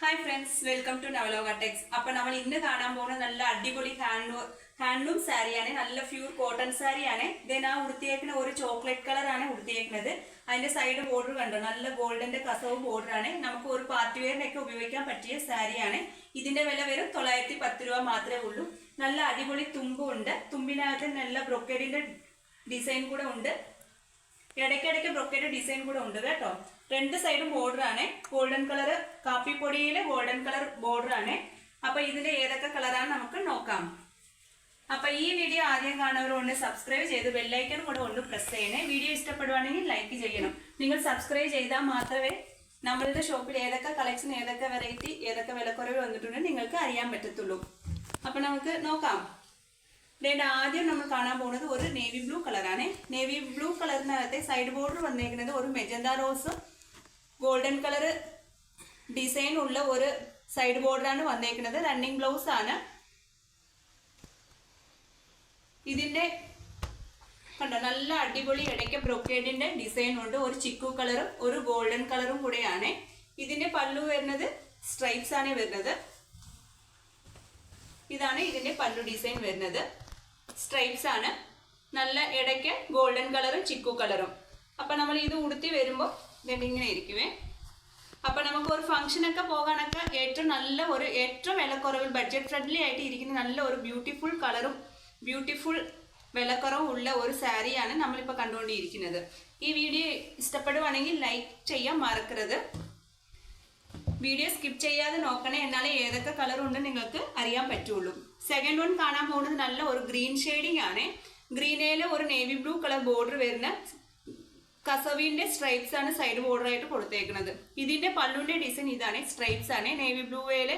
Hi friends welcome to Navaloka techs അപ്പൊ നമ്മൾ ഇന്ന് കാണാൻ പോകുന്ന നല്ല അടിപൊളി ഹാൻഡ് ഹാൻഡ്ലൂം സാരിയാണ് നല്ല ഫ്യൂർ കോട്ടൺ സാരിയാണ് ദെൻ ആ ഉടുത്തിയേക്കുന്ന ഒരു ചോക്ലേറ്റ് കളറാണ് ഉടുത്തിയേക്കുന്നത്. അതിന്റെ സൈഡ് ബോർഡർ കണ്ടോ? നല്ല ഗോൾഡന്റെ കസവ് ബോർഡർ ആണ്. നമുക്ക് ഒരു പാർട്ടി വെയറിനൊക്കെ ഉപയോഗിക്കാൻ പറ്റിയ സാരിയാണ് ഇതിന്റെ വില വരും തൊള്ളായിരത്തി പത്ത് രൂപ മാത്രമേ ഉള്ളൂ. നല്ല അടിപൊളി തുമ്പും ഉണ്ട്. തുമ്പിനകത്ത് നല്ല ബ്രൊക്കേഡിന്റെ ഡിസൈൻ കൂടെ ഉണ്ട്. ഇടയ്ക്കിടയ്ക്ക് ബ്രൊക്കേഡ് ഡിസൈൻ കൂടെ ഉണ്ട് കേട്ടോ. രണ്ട് സൈഡും ബോർഡർ ആണ്. ഗോൾഡൻ കളർ കാപ്പി പൊടിയിൽ ഗോൾഡൻ കളർ ബോർഡർ ആണ്. അപ്പൊ ഇതിന്റെ ഏതൊക്കെ കളറാണ് നമുക്ക് നോക്കാം. അപ്പൊ ഈ വീഡിയോ ആദ്യം കാണുന്നവരുണ്ട് സബ്സ്ക്രൈബ് ചെയ്ത് ബെല്ലൈക്കൺ കൂടെ ഒന്ന് പ്രസ് ചെയ്യണേ. വീഡിയോ ഇഷ്ടപ്പെടുവാണെങ്കിൽ ലൈക്ക് ചെയ്യണം. നിങ്ങൾ സബ്സ്ക്രൈബ് ചെയ്താൽ മാത്രമേ നമ്മളുടെ ഷോപ്പിൽ ഏതൊക്കെ കളക്ഷൻ ഏതൊക്കെ വെറൈറ്റി ഏതൊക്കെ വിലക്കുറവ് വന്നിട്ടുണ്ട് നിങ്ങൾക്ക് അറിയാൻ പറ്റത്തുള്ളൂ. അപ്പൊ നമുക്ക് നോക്കാം. ഇതിന്റെ ആദ്യം നമ്മൾ കാണാൻ പോകുന്നത് ഒരു നേവി ബ്ലൂ കളറാണ് നേവി ബ്ലൂ കളറിനകത്തെ സൈഡ് ബോർഡർ വന്നേക്കുന്നത് ഒരു മെജന്ത റോസും ഗോൾഡൻ കളർ ഡിസൈൻ ഉള്ള ഒരു സൈഡ് ബോർഡറാണ് വന്നേക്കുന്നത്. റണ്ണിങ് ബ്ലൗസ് ആണ്. ഇതിന്റെ കണ്ടോ നല്ല അടിപൊളി ഇടയ്ക്ക് ബ്രൊക്കേഡിന്റെ ഡിസൈൻ ഉണ്ട്. ഒരു ചിക്കു കളറും ഒരു ഗോൾഡൻ കളറും കൂടെയാണ്. ഇതിന്റെ പല്ലു വരുന്നത് സ്ട്രൈപ്സ് ആണ് വരുന്നത്. ഇതാണ് ഇതിന്റെ പല്ലു ഡിസൈൻ വരുന്നത്. സ്ട്രൈപ്സ് ആണ്. നല്ല ഇടയ്ക്ക് ഗോൾഡൻ കളറും ചിക്കു കളറും. അപ്പൊ നമ്മൾ ഇത് ഉടുത്തി വരുമ്പോൾ ഇങ്ങനെ ഇരിക്കുവേ അപ്പൊ നമുക്ക് ഒരു ഫംഗ്ഷനൊക്കെ പോകാനൊക്കെ ഏറ്റവും നല്ല ഒരു ഏറ്റവും വിലക്കുറവിൽ ബഡ്ജറ്റ് ഫ്രണ്ട്ലി ആയിട്ട് ഇരിക്കുന്ന നല്ല ഒരു ബ്യൂട്ടിഫുൾ കളറും ബ്യൂട്ടിഫുൾ വിലക്കുറവും ഉള്ള ഒരു സാരിയാണ് നമ്മളിപ്പോൾ കണ്ടുകൊണ്ടിരിക്കുന്നത്. ഈ വീഡിയോ ഇഷ്ടപ്പെടുവാണെങ്കിൽ ലൈക്ക് ചെയ്യാൻ മറക്കരുത്. വീഡിയോ സ്കിപ്പ് ചെയ്യാതെ നോക്കണേ എന്നാലേ ഏതൊക്കെ കളർ ഉണ്ട് നിങ്ങൾക്ക് അറിയാൻ പറ്റുള്ളൂ. സെക്കൻഡ് വൺ കാണാൻ പോകുന്നത് നല്ല ഒരു ഗ്രീൻ ഷെയ്ഡിങ് ആണ്. ഗ്രീനയിൽ ഒരു നേവി ബ്ലൂ കളർ ബോർഡർ വരുന്ന കസവിന്റെ സ്ട്രൈപ്സ് ആണ് സൈഡ് ബോർഡർ ആയിട്ട് കൊടുത്തേക്കുന്നത് ഇതിന്റെ പല്ലുവിന്റെ ഡിസൈൻ ഇതാണ്. സ്ട്രൈപ്സ് ആണ്. നേവി ബ്ലൂവേൽ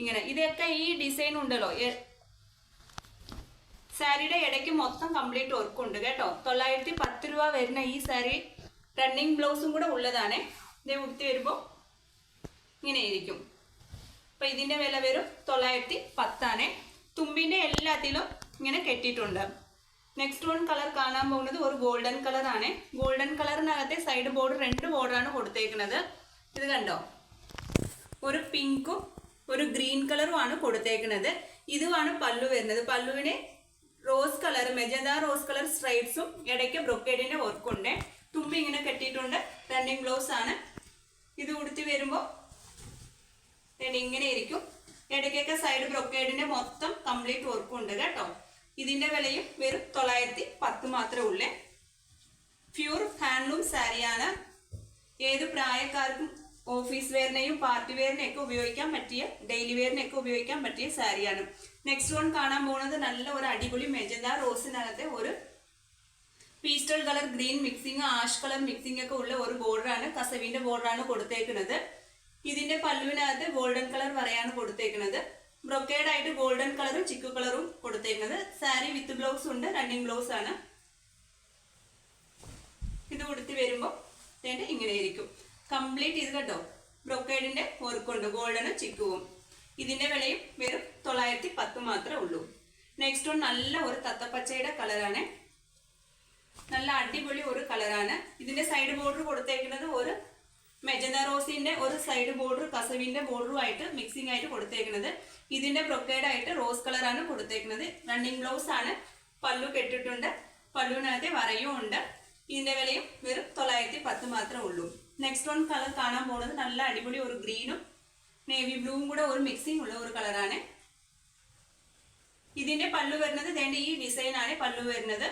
ഇങ്ങനെ. ഇതൊക്കെ ഈ ഡിസൈൻ ഉണ്ടല്ലോ. സാരിയുടെ ഇടയ്ക്ക് മൊത്തം കംപ്ലീറ്റ് വർക്ക് ഉണ്ട് കേട്ടോ. തൊള്ളായിരത്തി പത്ത് രൂപ വരുന്ന ഈ സാരി റണ്ണിങ് ബ്ലൗസും കൂടെ ഉള്ളതാണ്. ഇത് ഉടുത്തി വരുമ്പോൾ ഇങ്ങനെ ഇരിക്കും. അപ്പൊ ഇതിന്റെ വില വരും തൊള്ളായിരത്തി പത്താണ് തുമ്പിന്റെ എല്ലാത്തിലും ഇങ്ങനെ കെട്ടിയിട്ടുണ്ട്. നെക്സ്റ്റ് വൺ കളർ കാണാൻ പോകുന്നത് ഒരു ഗോൾഡൻ കളർ ആണ്. ഗോൾഡൻ കളറിനകത്തെ സൈഡ് ബോർഡർ രണ്ട് ബോർഡറാണ് കൊടുത്തേക്കുന്നത്. ഇത് കണ്ടോ? ഒരു പിങ്കും ഒരു ഗ്രീൻ കളറും ആണ് കൊടുത്തേക്കുന്നത്. ഇതുമാണ് പല്ലു വരുന്നത്. പല്ലുവിന് rose colour magenta rose colour സ്ട്രൈപ്സും ഇടയ്ക്ക് ബ്രൊക്കേഡിന്റെ വർക്കുണ്ട് തുമ്പി ഇങ്ങനെ കെട്ടിയിട്ടുണ്ട്. റണ്ണിങ് ഗ്ലൗസ് ആണ്. ഇത് ഉടുത്തി വരുമ്പോൾ ഇങ്ങനെ ഇരിക്കും. ഇടയ്ക്കൊക്കെ സൈഡ് ബ്രൊക്കേഡിന്റെ മൊത്തം കംപ്ലീറ്റ് വർക്കും ഉണ്ട് കേട്ടോ. ഇതിന്റെ വിലയും വെറും തൊള്ളായിരത്തി പത്ത് മാത്രമേ ഉള്ളേ. പ്യൂർ ഹാൻഡ്ലൂം സാരിയാണ് ഏത് പ്രായക്കാർക്കും ഓഫീസ് വെയറിനെയും പാർട്ടി വെയറിനെയൊക്കെ ഉപയോഗിക്കാൻ പറ്റിയ ഡെയിലി വെയറിനെയൊക്കെ ഉപയോഗിക്കാൻ പറ്റിയ സാരിയാണ് നെക്സ്റ്റ് വൺ കാണാൻ പോകുന്നത് നല്ല ഒരു അടിപൊളി മെജന്ത റോസിനകത്തെ ഒരു pastel colour green mixing ash colour mixing ഒക്കെ ഉള്ള ഒരു ബോർഡറാണ് കസവിന്റെ ബോർഡറാണ് കൊടുത്തേക്കുന്നത്. ഇതിന്റെ പല്ലുവിനകത്ത് ഗോൾഡൻ കളർ വരെയാണ് കൊടുത്തേക്കുന്നത്. ബ്രൊക്കേഡ് ആയിട്ട് ഗോൾഡൻ കളറും ചിക്കു കളറും കൊടുത്തേക്കുന്നത്. സാരി വിത്ത് ബ്ലൗസ് ഉണ്ട് റണ്ണിങ് ബ്ലൗസ് ആണ്. ഇത് കൊടുത്തി വരുമ്പോൾ ഇതിന്റെ ഇങ്ങനെ കംപ്ലീറ്റ് ഇത് കേട്ടോ ബ്രൊക്കേഡിന്റെ ഓർക്കുണ്ട് ഗോൾഡനും ചിക്കുവും ഇതിന്റെ വിലയും വെറും തൊള്ളായിരത്തി പത്ത് മാത്രമേ ഉള്ളൂ. നെക്സ്റ്റ് വൺ നല്ല ഒരു തത്തപ്പച്ചയുടെ കളറാണ് നല്ല അടിപൊളി ഒരു കളറാണ് ഇതിന്റെ സൈഡ് ബോർഡർ കൊടുത്തേക്കുന്നത് ഒരു മെജന്ത റോസിന്റെ ഒരു സൈഡ് ബോർഡർ കസവിന്റെ ബോർഡറുമായിട്ട് മിക്സിംഗ് ആയിട്ട് കൊടുത്തേക്കുന്നത്. ഇതിന്റെ ബ്രൊക്കേഡ് ആയിട്ട് റോസ് കളറാണ് കൊടുത്തേക്കുന്നത്. റണ്ണിങ് ബ്ലൗസ് ആണ്. പല്ലു കെട്ടിട്ടുണ്ട്. പല്ലുവിനകത്തെ വരയും ഉണ്ട്. ഇതിന്റെ വിലയും വെറും തൊള്ളായിരത്തി പത്ത് മാത്രമേ ഉള്ളൂ. നെക്സ്റ്റ് വൺ കളർ കാണാൻ പോകുന്നത് നല്ല അടിപൊളി ഒരു ഗ്രീനും നേവി ബ്ലൂവും കൂടെ ഒരു മിക്സിംഗ് ഉള്ള ഒരു കളറാണ് ഇതിന്റെ പല്ലു വരുന്നത് വേണ്ട ഈ ഡിസൈൻ ആണ് പല്ലു വരുന്നത്.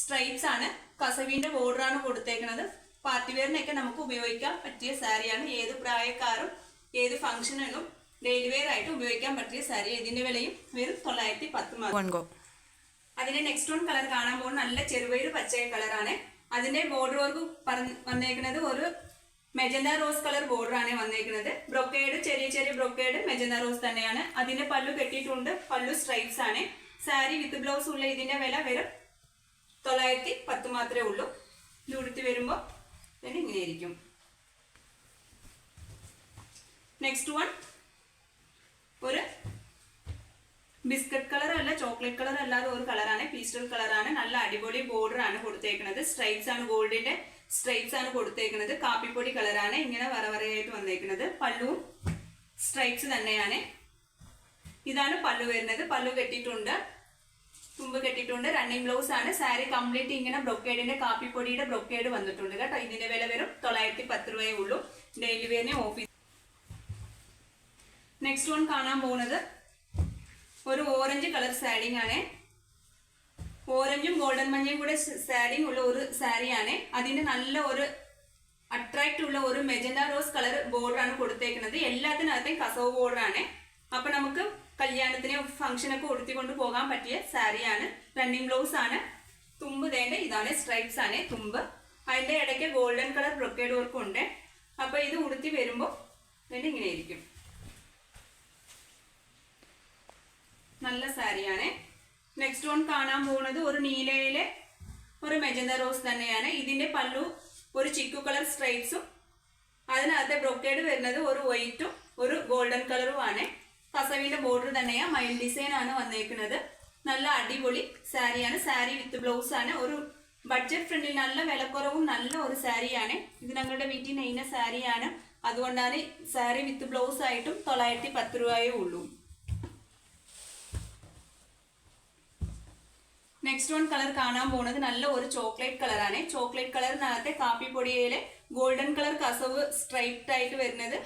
സ്ട്രൈപ്സ് ആണ്. കസവിന്റെ ആണ് കൊടുത്തേക്കുന്നത്. പാർട്ടി വെയറിനൊക്കെ നമുക്ക് ഉപയോഗിക്കാൻ പറ്റിയ സാരിയാണ് ഏത് പ്രായക്കാരും ഏത് ഫംഗ്ഷനിലും ഡെയിലി വെയർ ആയിട്ട് ഉപയോഗിക്കാൻ പറ്റിയ സാരി. ഇതിന്റെ വിലയും വെറും തൊള്ളായിരത്തി പത്ത് മാത്രം One അതിന്റെ നെക്സ്റ്റ് വൺ കളർ കാണാൻ പോകുന്ന നല്ല ചെറുപയർ പച്ച കളറാണ് അതിന്റെ ബോർഡർ വർക്ക് പറഞ്ഞ് വന്നേക്കുന്നത് ഒരു മെജന്ത റോസ് കളർ ബോർഡർ ആണ് വന്നേക്കുന്നത് ബ്രൊക്കേഡ് ചെറിയ ചെറിയ ബ്രൊക്കേഡ് മെജന്ത റോസ് തന്നെയാണ്. അതിന്റെ പല്ലു കെട്ടിയിട്ടുണ്ട്. പല്ലു സ്ട്രൈപ്സ് ആണ്. സാരി വിത്ത് ബ്ലൗസ് ഉള്ള ഇതിന്റെ വില വെറും തൊള്ളായിരത്തി പത്ത് മാത്രമേ ഉള്ളൂ. ലൂടുത്തി വരുമ്പോൾ ഇതിന് ഇങ്ങനെ ഇരിക്കും നെക്സ്റ്റ് വൺ ഒരു ബിസ്ക്കറ്റ് കളർ അല്ല ചോക്ലേറ്റ് കളർ അല്ലാതെ ഒരു കളറാണ് പീസ്റ്റൽ കളറാണ് നല്ല അടിപൊളി ബോർഡർ ആണ് കൊടുത്തേക്കുന്നത്. സ്ട്രൈപ്സ് ആണ് ഗോൾഡിന്റെ സ്ട്രൈപ്സ് ആണ് കൊടുത്തേക്കുന്നത്. കാപ്പിപ്പൊടി കളറാണ് ഇങ്ങനെ വറവറയായിട്ട് വന്നേക്കുന്നത്. പല്ലുവും സ്ട്രൈപ്സ് തന്നെയാണ്. ഇതാണ് പല്ലു വരുന്നത്. പല്ലു കെട്ടിയിട്ടുണ്ട്. തുമ്പ് കെട്ടിയിട്ടുണ്ട്. റണ്ണിങ് ബ്ലൗസ് ആണ്. സാരി കംപ്ലീറ്റ് ഇങ്ങനെ ബ്രൊക്കേഡിന്റെ കാപ്പിപ്പൊടിയുടെ ബ്രൊക്കേഡ് വന്നിട്ടുണ്ട് കേട്ടോ. ഇതിന്റെ വില വരും തൊള്ളായിരത്തി പത്ത് രൂപയേ ഉള്ളൂ. ഡെയിലി വെയറിന് ഓഫീസ് നെക്സ്റ്റ് വൺ കാണാൻ പോകുന്നത് ഒരു ഓറഞ്ച് കളർ സാരിങ് ആണ്. ഓറഞ്ചും ഗോൾഡൻ മഞ്ഞയും കൂടെ സാരിങ് ഉള്ള ഒരു സാരിയാണ് അതിന്റെ നല്ല ഒരു അട്രാക്റ്റ് ഉള്ള ഒരു മെജന്ത റോസ് കളർ ബോർഡർ ആണ് കൊടുത്തേക്കുന്നത്. എല്ലാത്തിനകത്തേയും കസവ് ബോർഡർ ആണ്. അപ്പൊ നമുക്ക് കല്യാണത്തിന് ഫംഗ്ഷനൊക്കെ ഉടുത്തിക്കൊണ്ട് പോകാൻ പറ്റിയ സാരിയാണ് റണ്ണിങ് ബ്ലൗസ് ആണ്. തുമ്പ് തേണ്ട ഇതാണ്. സ്ട്രൈപ്സ് ആണ് തുമ്പ്. അതിന്റെ ഇടയ്ക്ക് ഗോൾഡൻ കളർ ബ്രൊക്കേഡ് വർക്കും ഉണ്ട്. അപ്പൊ ഇത് ഉടുത്തി വരുമ്പോൾ ഇങ്ങനെ ഇരിക്കും. നല്ല സാരിയാണ് നെക്സ്റ്റ് വൺ കാണാൻ പോകുന്നത് ഒരു നീലയിലെ ഒരു മെജന്ത റോസ് തന്നെയാണ്. ഇതിന്റെ പല്ലു ഒരു ചിക്കു കളർ സ്ട്രൈപ്സും അതിനകത്തെ ബ്രൊക്കേഡ് വരുന്നത് ഒരു വൈറ്റും ഒരു ഗോൾഡൻ കളറും ആണ്. കസവിന്റെ ബോർഡർ തന്നെയാണ് മയിൽ ഡിസൈൻ ആണ് വന്നേക്കുന്നത്. നല്ല അടിപൊളി സാരിയാണ്. സാരി വിത്ത് ബ്ലൗസ് ആണ്. ഒരു ബഡ്ജറ്റ് ഫ്രണ്ടിൽ നല്ല വിലക്കുറവും നല്ല ഒരു സാരിയാണ്. ഇത് ഞങ്ങളുടെ വീട്ടിൽ നെയ്യുന്ന സാരിയാണ്. അതുകൊണ്ടാണ് സാരി വിത്ത് ബ്ലൗസ് ആയിട്ടും തൊള്ളായിരത്തി പത്ത് രൂപയേ ഉള്ളൂ. നെക്സ്റ്റ് വൺ കളർ കാണാൻ പോകുന്നത് നല്ല ഒരു ചോക്ലേറ്റ് കളറാണ് ചോക്ലേറ്റ് കളറിനകത്തെ കാപ്പിപ്പൊടിയിലെ ഗോൾഡൻ കളർ കസവ് സ്ട്രൈറ്റ് ആയിട്ട് വരുന്നത്.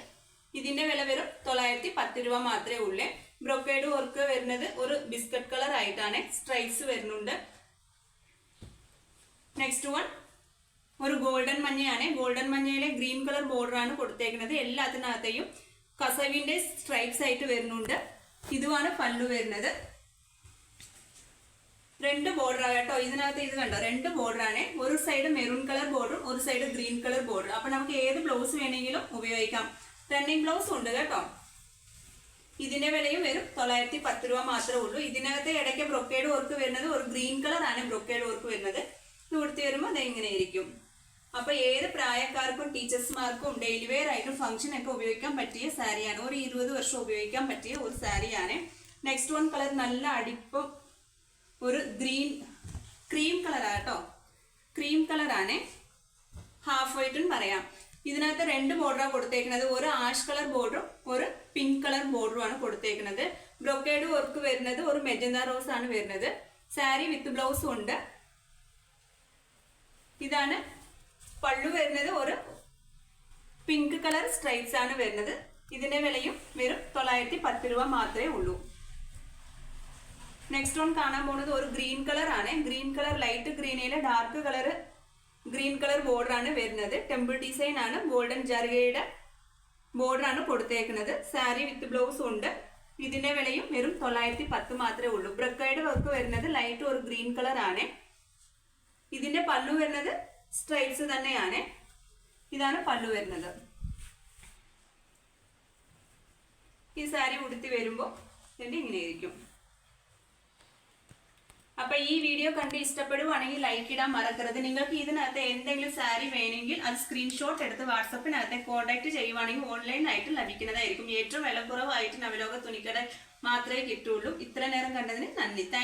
ഇതിന്റെ വില വെറും തൊള്ളായിരത്തി പത്ത് രൂപ മാത്രമേ ഉള്ളേ. ബ്രൊക്കേഡ് വർക്ക് വരുന്നത് ഒരു ബിസ്ക്കറ്റ് കളർ ആയിട്ടാണ് സ്ട്രൈപ്സ് വരുന്നുണ്ട്. നെക്സ്റ്റ് വൺ ഒരു ഗോൾഡൻ മഞ്ഞയാണ്. ഗോൾഡൻ മഞ്ഞയിലെ ഗ്രീൻ കളർ ബോർഡർ ആണ് കൊടുത്തേക്കുന്നത്. എല്ലാത്തിനകത്തെയും കസവിന്റെ സ്ട്രൈപ്സ് ആയിട്ട് വരുന്നുണ്ട്. ഇതുമാണ് പല്ലു വരുന്നത്. രണ്ട് ബോർഡർ കേട്ടോ. ഇതിനകത്ത് ഇത് കണ്ടോ? രണ്ട് ബോർഡർ ആണ്. ഒരു സൈഡ് മെറൂൺ കളർ ബോർഡറും ഒരു സൈഡ് ഗ്രീൻ കളർ ബോർഡറും അപ്പൊ നമുക്ക് ഏത് ബ്ലൗസ് വേണമെങ്കിലും ഉപയോഗിക്കാം. റണ്ണിങ് ബ്ലൗസ് ഉണ്ട് കേട്ടോ. ഇതിന്റെ വിലയും വരും. തൊള്ളായിരത്തി പത്ത് രൂപ മാത്രമേ ഉള്ളൂ. ഇതിനകത്ത് ഇടയ്ക്ക് ബ്രൊക്കേഡ് വർക്ക് വരുന്നത് ഒരു ഗ്രീൻ കളർ ആണ് ബ്രൊക്കേഡ് വർക്ക് വരുന്നത്. കൊടുത്ത് വരുമ്പോൾ അത് ഇങ്ങനെ ഇരിക്കും. അപ്പൊ ഏത് പ്രായക്കാർക്കും ടീച്ചേഴ്സ്മാർക്കും ഡെയിലി വെയർ ആയിട്ടും ഫംഗ്ഷൻ ഒക്കെ ഉപയോഗിക്കാൻ പറ്റിയ സാരിയാണ് ഒരു ഇരുപത് വർഷം ഉപയോഗിക്കാൻ പറ്റിയ ഒരു സാരിയാണ് നെക്സ്റ്റ് വൺ കളർ നല്ല അടിപ്പം ഒരു ഗ്രീൻ ക്രീം കളറാണ് കേട്ടോ. ക്രീം കളറാണ് ഹാഫ് വൈറ്റും പറയാം. ഇതിനകത്ത് രണ്ട് ബോർഡറാണ് കൊടുത്തേക്കുന്നത് ഒരു ആഷ് കളർ ബോർഡറും ഒരു പിങ്ക് കളർ ബോർഡറും ആണ് കൊടുത്തേക്കുന്നത് ബ്രൊക്കേഡ് വർക്ക് വരുന്നത് ഒരു മെജന്ത റോസ് ആണ് വരുന്നത്. സാരി വിത്ത് ബ്ലൗസും ഉണ്ട്. ഇതാണ് പള്ളു വരുന്നത് ഒരു പിങ്ക് കളർ സ്ട്രൈപ്സ് ആണ് വരുന്നത്. ഇതിന്റെ വിലയും വെറും തൊള്ളായിരത്തി പത്ത് രൂപ മാത്രമേ ഉള്ളൂ. നെക്സ്റ്റ് വൺ കാണാൻ പോകുന്നത് ഒരു ഗ്രീൻ കളർ ആണ്. Green colour light ഗ്രീനിലെ dark colour green colour border ആണ് വരുന്നത്. ടെമ്പിൾ ഡിസൈൻ ആണ്. ഗോൾഡൻ ജർഗയുടെ ബോർഡർ ആണ് കൊടുത്തേക്കുന്നത്. സാരി വിത്ത് ബ്ലൗസ് ഉണ്ട്. ഇതിന്റെ വിലയും വെറും തൊള്ളായിരത്തി പത്ത് മാത്രമേ ഉള്ളൂ. ബ്രക്കയുടെ വർക്ക് വരുന്നത് ലൈറ്റ് ഒരു ഗ്രീൻ കളർ ആണ്. ഇതിന്റെ പല്ലു വരുന്നത് സ്ട്രൈപ്സ് തന്നെയാണ്. ഇതാണ് പല്ലു വരുന്നത്. ഈ സാരി ഉടുത്തി വരുമ്പോൾ ഇങ്ങനെ ഇരിക്കും. അപ്പൊ ഈ വീഡിയോ കണ്ട് ഇഷ്ടപ്പെടുവാണെങ്കിൽ ലൈക്ക് ഇടാൻ മറക്കരുത്. നിങ്ങൾക്ക് ഇതിനകത്ത് എന്തെങ്കിലും സാരി വേണമെങ്കിൽ അത് സ്ക്രീൻഷോട്ട് എടുത്ത് വാട്സപ്പിനകത്ത് കോൺടാക്ട് ചെയ്യുവാണെങ്കിൽ ഓൺലൈനായിട്ട് ലഭിക്കുന്നതായിരിക്കും. ഏറ്റവും വിലക്കുറവായിട്ട് നവലോക തുണിക്കട മാത്രമേ കിട്ടുള്ളൂ ഇത്ര നേരം കണ്ടതിന് നന്ദി.